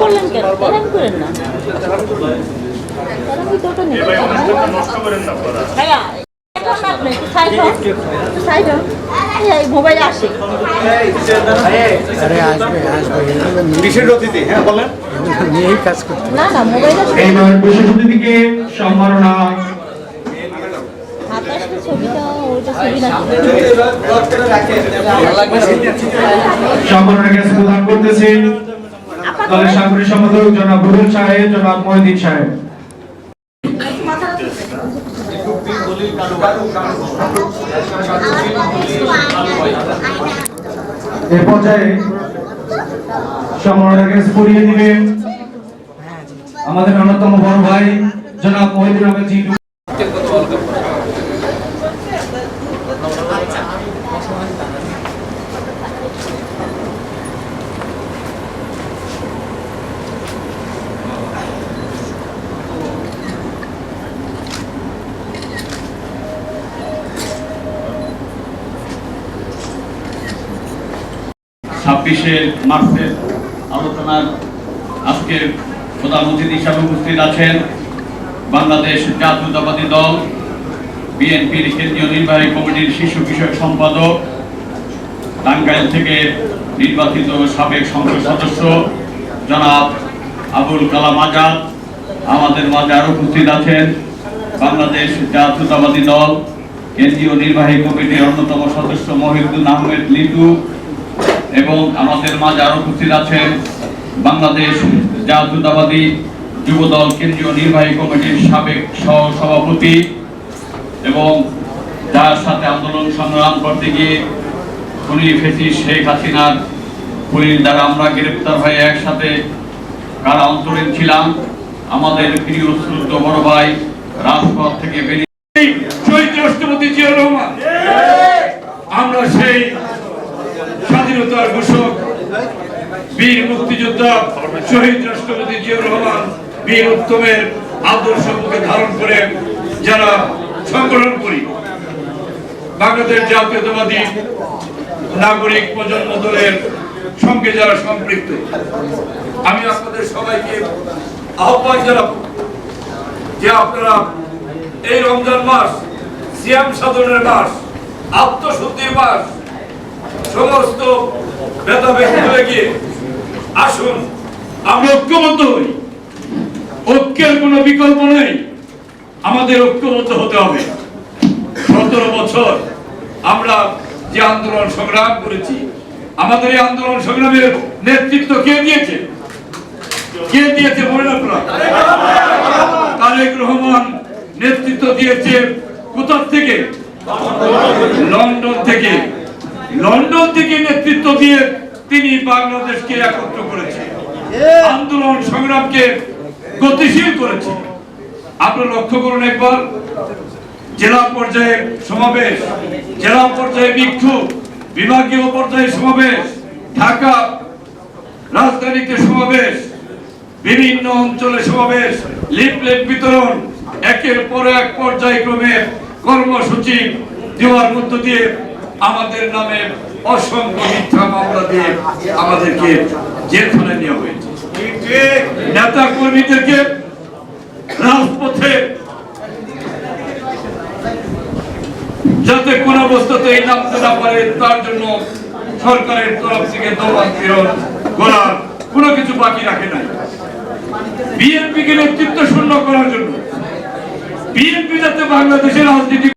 করলেন কেন করেন না তো নেই ভাইয়া মোবাইল আসে আরে আসবে আসবে এগুলো অতিথি হ্যাঁ বলেন নিয়েই কাজ করতে না না মোবাইল এইবার বিশেষ অতিথিকে সম্মাননা প্রদান করতেছেন দলের সাংগঠনিক সম্পাদক জনাব রুহুল সাহেব জনাব মহিদিন সাহেব। এ পর্যায়ে সম্মাননা গ্যাস দিবেন আমাদের অন্যতম বড় ভাই জনাব মহিদুর আহমেদ জিটু ছাব্বিশে মার্চের আলোচনার আজকের প্রধান অতিথি হিসাবে উপস্থিত আছেন বাংলাদেশ জাতীয়তাবাদী দল, বিএনপির কেন্দ্রীয় নির্বাহী কমিটির শিশু বিষয়ক সম্পাদক, টাঙ্গাইল থেকে নির্বাচিত সাবেক সংসদ সদস্য জনাব আবুল কালাম আজাদ। আমাদের মাঝে আরও উপস্থিত আছেন বাংলাদেশ জাতীয়তাবাদী দল, কেন্দ্রীয় নির্বাহী কমিটির অন্যতম সদস্য মহিউদ্দিন আহমেদ লিটু। এবং আমাদের মাঝে আরও উপস্থিত আছেন বাংলাদেশ জাতীয়তাবাদী যুবদল কেন্দ্রীয় নির্বাহী কমিটির সাবেক সহ সভাপতি এবং যার সাথে আন্দোলন সংগ্রাম করতে গিয়ে খুনি ফেসি শেখ হাসিনার খুনির দ্বারা আমরা গ্রেপ্তার হয়ে একসাথে কারা অন্তরীণ ছিলাম আমাদের প্রিয় শ্রুত বড় ভাই রাজপথ থেকে বেরিয়ে শহীদ রাষ্ট্রপতি জিয়া রহমান। আমরা সেই স্বাধীনতার ঘোষক, বীর মুক্তিযোদ্ধা শহীদ রাষ্ট্রপতি জিয়া রহমান, বীর উত্তমের আদর্শকে ধারণ করে যারা সংগঠন করি। বাংলাদেশ জাতীয়তাবাদী নাগরিক প্রজন্ম দলের সঙ্গে যারা সম্পৃক্ত, আমি আপনাদের সবাইকে আহ্বান জানাব যে আপনারা এই রমজান মাস, সিয়াম সাধনের মাস, আত্মশুদ্ধির মাস, সমস্ত ভেদাভেদ ভুলে গিয়ে, আসুন, আমরা ঐক্যবদ্ধ হই। ঐক্যের কোনো বিকল্প নেই। আমাদের ঐক্যবদ্ধ হতে হবে। সতেরো বছর আমরা যে আন্দোলন সংগ্রাম করেছি, আমাদের এই আন্দোলন সংগ্রামের নেতৃত্ব কে দিয়েছে? কে দিয়েছে বলেন তারেক রহমান নেতৃত্ব দিয়েছে কোথা থেকে? লন্ডন থেকে। লন্ডন থেকে নেতৃত্ব দিয়ে তিনি বাংলাদেশকে একত্র করেছে আন্দোলন সংগ্রামকে গতিশীল করেছে আপনারা লক্ষ্য করুন একবার জেলা পর্যায়ে সমাবেশ জেলা পর্যায়ে বিক্ষোভ বিভাগীয় পর্যায়ে সমাবেশ ঢাকা রাজধানীতে সমাবেশ বিভিন্ন অঞ্চলে সমাবেশ লিফলেট বিতরণ একের পর এক পর্যায়ক্রমে কর্মসূচি দেওয়ার মধ্য দিয়ে আমাদের নামে অসংখ্য মিথ্যা মামলা দিয়ে আমাদেরকে জেলখানে নেওয়া হয়েছে। নেতা কর্মীদেরকে রাজপথে যাতে কোন অবস্থাতে এই নামতে না পারে, তার জন্য সরকারের তরফ থেকে দোয়ান ফেরত করার কোনো কিছু বাকি রাখে নাই। বিএনপি কে নেতৃত্ব শূন্য করার জন্য বিএনপি যাতে বাংলাদেশের রাজনীতি